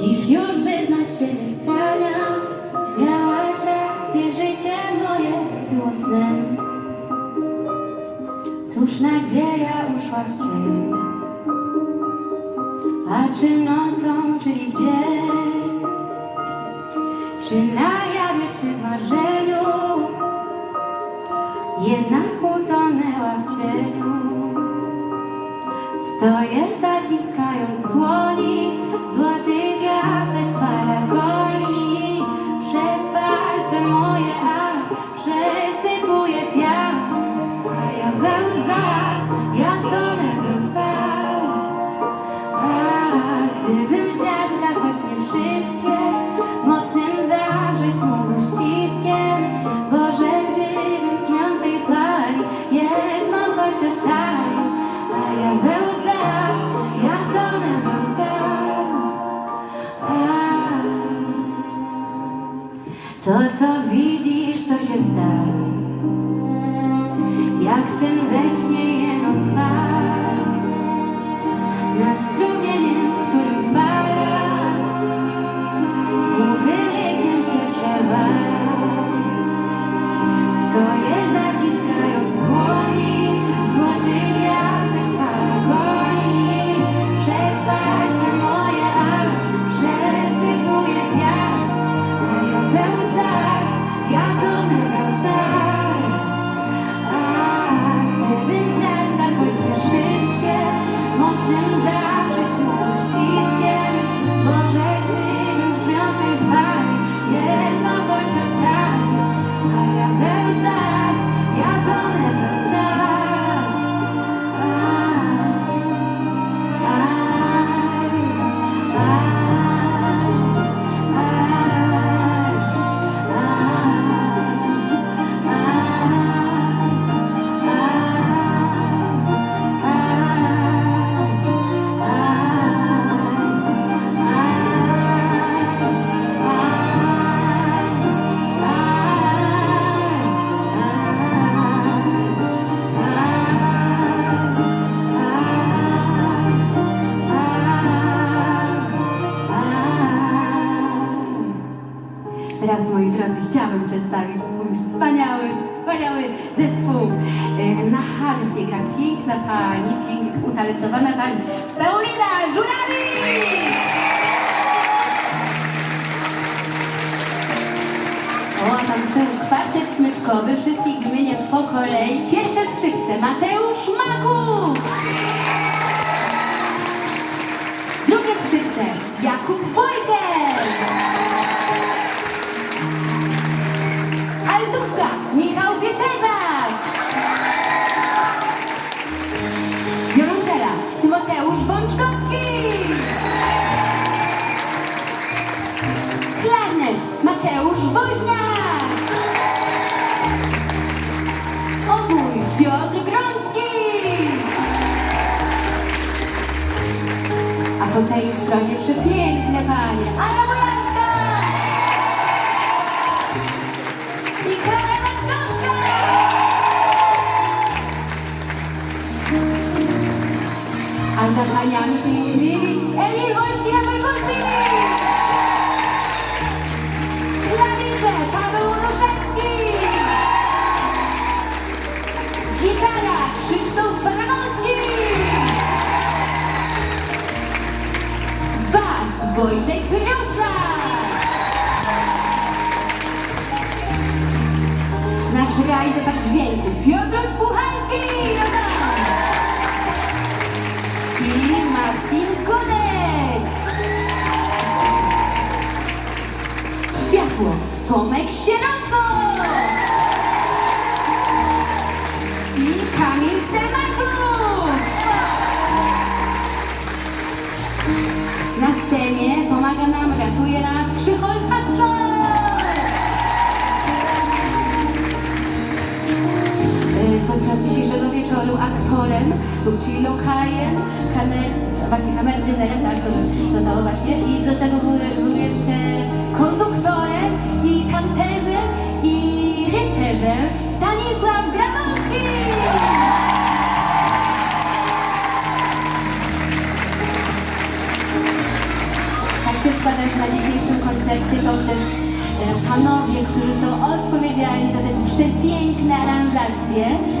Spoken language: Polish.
Dziś już wyznać się nie skłaniam Miałaś rację, życie moje było snem. Cóż nadzieja uszła w cień? A czy nocą, czyli dzień? Czy na jawie, czy w marzeniu? Jednak utonęła w cieniu. Stoję zaciskając w we łzach, ja tonę we łzach A gdybym siadła, choć nie wszystkie Mocnym zawrzeć mógł ściskiem. Boże, gdybym z tchniącej fali Jedno choć ocalił A ja we łzach, ja tonę we łzach A to, co widzisz, to się stało sen we śnie chciałabym przedstawić swój wspaniały, wspaniały zespół. E, Na harfie gra piękna pani, pięknie utalentowana pani Paulina a tam z tyłu kwartet smyczkowy, wszystkich wymienię po kolei. Pierwsze skrzypce Mateusz Maku. Altówka Michał Wieczerzak. Wiolonczela Tymoteusz Bączkowski. Klarnet Mateusz Woźniak. Obój Piotr Grącki. A po tej stronie przepiękne panie. Anna Bojarska. A za paniami pięknymi Emil Wolski perkusji. Klawisze Paweł Łonoszewski. Gitara Krzysztof Baranowski. Bas Wojtek Rioszak. Nasz realizator dźwięku Piotr Marcin Godek. Światło Tomek Sierotko. Wieczoru aktorem był czyli lokajem, kamer, właśnie kamerdynerem, tak, to, to, to właśnie. I do tego był, był jeszcze konduktorem i tancerzem i rycerzem Stanisław Grabowski. Tak się składać na dzisiejszym koncercie są też e, panowie, którzy są odpowiedzialni za te przepiękne aranżacje.